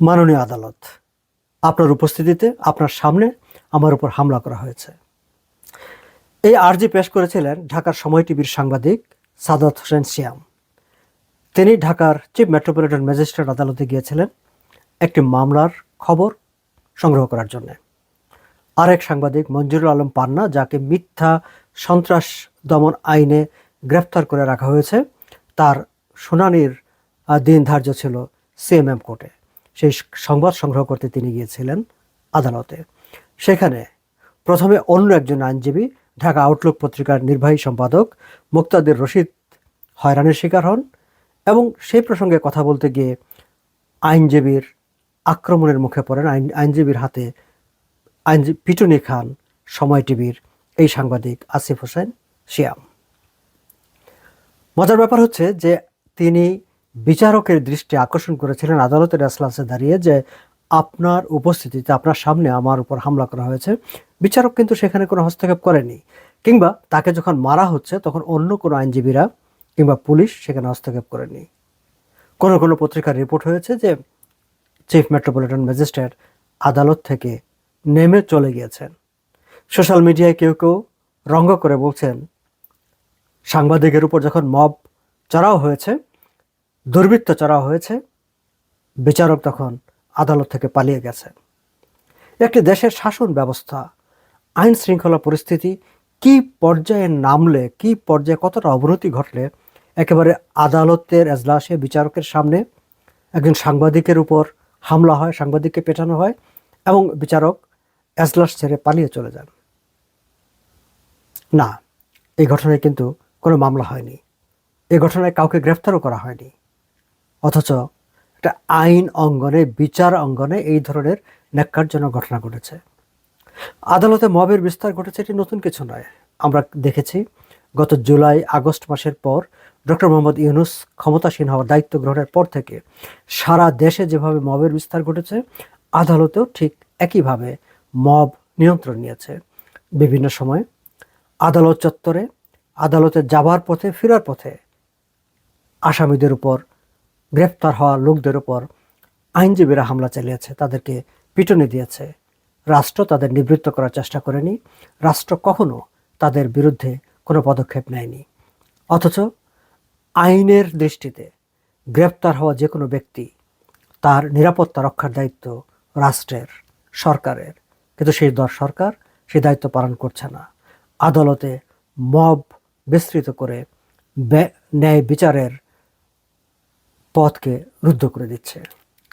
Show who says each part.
Speaker 1: মাননীয় আদালত। আপনার উপস্থিতিতে, আপনার সামনে আমার উপর হামলা করা হয়েছে। এই আর্জি পেশ করেছিলেন ঢাকার সময় টিভির সাংবাদিক সাদাত হোসেন সিয়াম। তিনি ঢাকার চিফ মেট্রোপলিটন ম্যাজিস্ট্রেট আদালতে গিয়েছিলেন একটি মামলার খবর সংগ্রহ করার জন্য। আরেক সাংবাদিক মঞ্জুরুল আলম পান্না, যাকে মিথ্যা সন্ত্রাস দমন আইনে গ্রেফতার করে রাখা হয়েছে, তার শুনানির দিন ধার্য ছিল সিএমএম কোর্টে। সেই সংবাদ সংগ্রহ করতে তিনি গিয়েছিলেন আদালতে। সেখানে প্রথমে অন্য একজন আইনজীবী, ঢাকা আউটলুক পত্রিকার নির্বাহী সম্পাদক মুক্তাদের রশিদ হয়রানির শিকার হন এবং সেই প্রসঙ্গে কথা বলতে গিয়ে আইনজীবীর আক্রমণের মুখে পড়েন। আইন, আইনজীবীর হাতে আইনজীবী পিটুনি খান, সময় টিভির এই সাংবাদিক আসিফ হোসেন শিয়াম। মজার ব্যাপার হচ্ছে যে তিনি বিচারকের দৃষ্টি আকর্ষণ করেছিলেন আদালতের এসলাসে দাঁড়িয়ে যে আপনার উপস্থিতিতে আপনার সামনে আমার উপর হামলা করা হয়েছে। বিচারক কিন্তু সেখানে কোনো হস্তক্ষেপ করেনি। কিংবা তাকে যখন মারা হচ্ছে, তখন অন্য কোনো আইনজীবীরা কিংবা পুলিশ সেখানে হস্তক্ষেপ করেনি। কোনো কোনো পত্রিকার রিপোর্ট হয়েছে যে চিফ মেট্রোপলিটন ম্যাজিস্ট্রেট আদালত থেকে নেমে চলে গিয়েছেন। সোশ্যাল মিডিয়ায় কেউ কেউ রঙ্গ করে বলছেন, সাংবাদিকের উপর যখন মব চড়াও হয়েছে দুর্বৃত্ত চড়া হয়েছে। বিচারক তখন আদালত থেকে পালিয়ে গেছে। একটি দেশের শাসন ব্যবস্থা, আইন শৃঙ্খলা পরিস্থিতি, কি পর্যায়ে নামলে, কি পর্যায়ে কতটা অবনতি ঘটলে, একেবারে আদালতের এজলাসে বিচারকের সামনে একজন সাংবাদিকের উপর হামলা হয়, সাংবাদিককে পেটানো হয় এবং বিচারক এজলাস ছেড়ে পালিয়ে চলে যান। না, এই ঘটনায় কিন্তু কোনো মামলা হয়নি। এই ঘটনায় কাউকে গ্রেফতারও করা হয়নি। অথচ একটা আইন অঙ্গনে, বিচার অঙ্গনে এই ধরনের ন্যাক্কারজনক ঘটনা ঘটেছে। আদালতে মবের বিস্তার ঘটেছে, এটি নতুন কিছু নয়। আমরা দেখেছি, গত জুলাই, আগস্ট মাসের পর ডক্টর মোহাম্মদ ইউনুস ক্ষমতাসীন হওয়ার দায়িত্ব গ্রহণের পর থেকে সারা দেশে যেভাবে মবের বিস্তার ঘটেছে, আদালতেও ঠিক একইভাবে মব নিয়ন্ত্রণ নিয়েছে। বিভিন্ন সময় আদালত চত্বরে, আদালতে যাবার পথে, ফেরার পথে আসামিদের উপর গ্রেপ্তার হওয়া লোকদের উপর আইনজীবীরা হামলা চালিয়েছে, তাদেরকে পিটুনি দিয়েছে। রাষ্ট্র তাদের নিবৃত্ত করার চেষ্টা করেনি। রাষ্ট্র কখনো তাদের বিরুদ্ধে কোনো পদক্ষেপ নেয়নি। অথচ আইনের দৃষ্টিতে গ্রেপ্তার হওয়া যে কোনো ব্যক্তি তার নিরাপত্তা রক্ষার দায়িত্ব রাষ্ট্রের, সরকারের। কিন্তু সেই দর সরকার সেই দায়িত্ব পালন করছে না। আদালতে মব বিস্তৃত করে ন্যায় বিচারের পথকে রুদ্ধ করে দিচ্ছে।